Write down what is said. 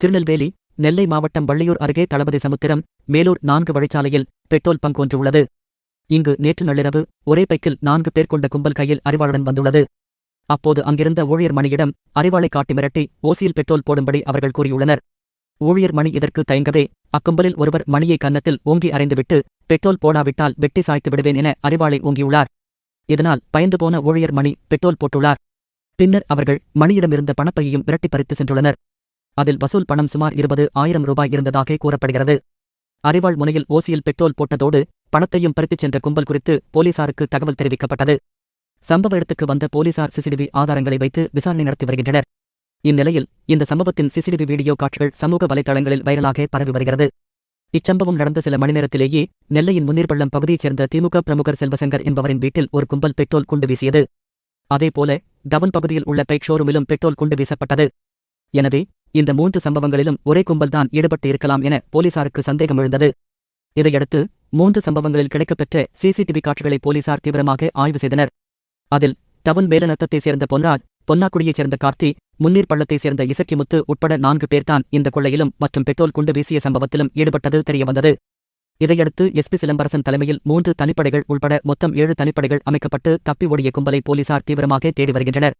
திருநெல்வேலி நெல்லை மாவட்டம் வள்ளியூர் அருகே தளபதி சமுத்திரம் மேலூர் நான்கு வழிச்சாலையில் பெட்ரோல் பங்க் ஒன்று உள்ளது இங்கு நேற்று நள்ளிரவு ஒரே பைக்கில் நான்கு பேர் கொண்ட கும்பல் கையில் அறிவாளுடன் வந்துள்ளது. அப்போது அங்கிருந்த ஊழியர் மணியிடம் அறிவாளை காட்டி மிரட்டி ஓசியில் பெட்ரோல் போடும்படி அவர்கள் கூறியுள்ளனர். ஊழியர் மணி இதற்கு தயங்கவே அக்கும்பலில் ஒருவர் மணியை கன்னத்தில் ஓங்கி அறைந்துவிட்டு பெட்ரோல் போடாவிட்டால் வெட்டி சாய்த்து விடுவேன் என அறிவாளை ஓங்கியுள்ளார். இதனால் பயந்து போன ஊழியர் மணி பெட்ரோல் போட்டுள்ளார். பின்னர் அவர்கள் மணியிடமிருந்த பணப்பையையும் விரட்டி பறித்து சென்றுள்ளனர். அதில் வசூல் பணம் சுமார் இருபது ஆயிரம் ரூபாய் இருந்ததாக கூறப்படுகிறது. அறிவாள் முனையில் ஓசியில் பெட்ரோல் போட்டதோடு பணத்தையும் பறித்துச் சென்ற கும்பல் குறித்து போலீசாருக்கு தகவல் தெரிவிக்கப்பட்டது. சம்பவ இடத்துக்கு வந்த போலீசார் சிசிடிவி ஆதாரங்களை வைத்து விசாரணை நடத்தி வருகின்றனர். இந்நிலையில் இந்த சம்பவத்தின் சிசிடிவி வீடியோ காட்சிகள் சமூக வலைதளங்களில் வைரலாக பரவி வருகிறது. இச்சம்பவம் நடந்த சில மணி நேரத்திலேயே நெல்லையின் முன்னீர்பள்ளம் பகுதியைச் சேர்ந்த திமுக பிரமுகர் செல்வசங்கர் என்பவரின் வீட்டில் ஒரு கும்பல் பெட்ரோல் குண்டு வீசியது. அதேபோல தவன் பகுதியில் உள்ள பைக் ஷோரூமிலும் பெட்ரோல் குண்டு வீசப்பட்டது. எனவே இந்த மூன்று சம்பவங்களிலும் ஒரே கும்பல்தான் ஈடுபட்டு இருக்கலாம் என போலீசாருக்கு சந்தேகம் எழுந்தது. இதையடுத்து மூன்று சம்பவங்களில் கிடைக்கப்பெற்ற சிசிடிவி காட்சிகளை போலீசார் தீவிரமாக ஆய்வு செய்தனர். அதில் டவுன் மேலநத்தத்தைச் சேர்ந்த பொன்ராஜ் பொன்னாக்குடியைச் சேர்ந்த கார்த்தி முன்னீர் பள்ளத்தைச் சேர்ந்த இசக்கிமுத்து உட்பட நான்கு பேர்தான் இந்த கொள்ளையிலும் மற்றும் பெட்ரோல் குண்டு வீசிய சம்பவத்திலும் ஈடுபட்டது தெரியவந்தது. இதையடுத்து எஸ்பி சிலம்பரசன் தலைமையில் மூன்று தனிப்படைகள் உள்பட மொத்தம் ஏழு தனிப்படைகள் அமைக்கப்பட்டு தப்பி ஓடிய கும்பலை போலீசார் தீவிரமாக தேடி வருகின்றனர்.